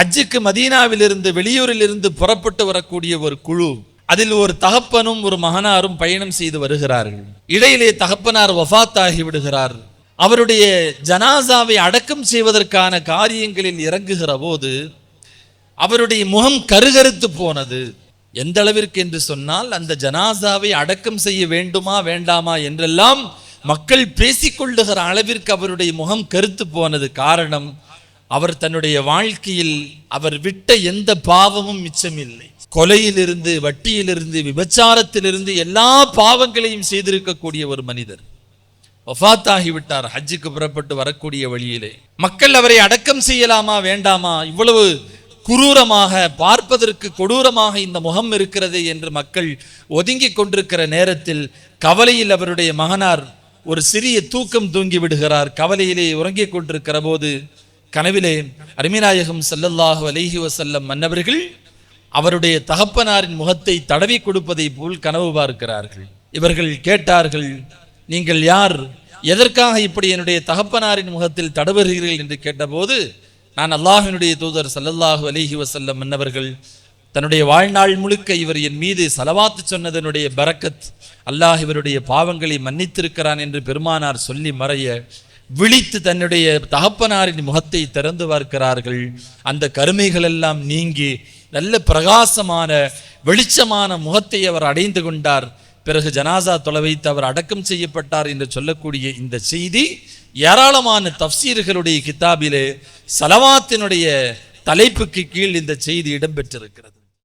ஹஜ்ஜுக்கு மதீனாவிலிருந்து வெளியூரிலிருந்து புறப்பட்டு வரக்கூடிய ஒரு குழு அதில் ஒரு தகப்பனும் ஒரு மகனாரும் பயணம் செய்து வருகிறார்கள். இடையிலே தகப்பனார் வஃபாத்தாகி விடுகிறார். அவருடைய ஜனாசாவை அடக்கம் செய்வதற்கான காரியங்களில் இறங்குகிற போது அவருடைய முகம் கருகருத்து போனது. எந்த அளவிற்கு என்று சொன்னால் அந்த ஜனாசாவை அடக்கம் செய்ய வேண்டுமா வேண்டாமா என்றெல்லாம் மக்கள் பேசிக்கொள்ளுகிற அளவிற்கு அவருடைய முகம் கருத்து போனது காரணம் அவர் தன்னுடைய வாழ்க்கையில் அவர் விட்ட எந்த பாவமும் மிச்சமில்லை. கொலையிலிருந்து வட்டியிலிருந்து விபச்சாரத்திலிருந்து எல்லா பாவங்களையும் செய்திருக்கக்கூடிய ஒரு மனிதர். வஃபாத்தாகி விட்டார் ஹஜ்ஜுக்கு புறப்பட்டு வரக்கூடிய வழியிலே. மக்கள் அவரை அடக்கம் செய்யலாமா வேண்டாமா? இவ்வளவு குரூரமாக பார்ப்பதற்கு கொடூரமாக இந்த முகம் இருக்கிறது என்று மக்கள் ஒதுங்கிக் கொண்டிருக்கிற நேரத்தில் கவலையில் அவருடைய மகனார் ஒரு சிறிய தூக்கம் தூங்கி விடுகிறார். கவலையிலே உறங்கிக் கொண்டிருக்கிற போது கனவிலே அருமிநாயகம் செல்லல்லாஹு அலைஹி வசல்லம் மன்னவர்கள் அவருடைய தகப்பனாரின் முகத்தை தடவி கொடுப்பதை போல் கனவு பார்க்கிறார்கள். இவர்கள் கேட்டார்கள் நீங்கள் யார்? எதற்காக இப்படி என்னுடைய தகப்பனாரின் முகத்தில் தடவுகிறீர்கள்? என்று கேட்டபோது நான் அல்லாஹினுடைய தூதர் சல்லல்லாஹு அலிஹி வசல்லம் மன்னவர்கள். தன்னுடைய வாழ்நாள் முழுக்க இவர் என் மீது செலவாத்து சொன்னதனுடைய பரக்கத் அல்லாஹ் இவருடைய பாவங்களை மன்னித்திருக்கிறான் என்று பெருமானார் சொல்லி மறைய விழித்து தன்னுடைய தகப்பனாரின் முகத்தை திறந்து பார்க்கிறார்கள். அந்த கருமைகள் எல்லாம் நீங்கி நல்ல பிரகாசமான வெளிச்சமான முகத்தை அவர் அடைந்து கொண்டார். பிறகு ஜனாசா தொலை வைத்து அவர் அடக்கம் செய்யப்பட்டார் என்று சொல்லக்கூடிய இந்த செய்தி ஏராளமான தஃப்சீர்களுடைய கிதாபிலே சலவாத்தினுடைய தலைப்புக்கு கீழ் இந்த செய்தி இடம்பெற்றிருக்கிறது.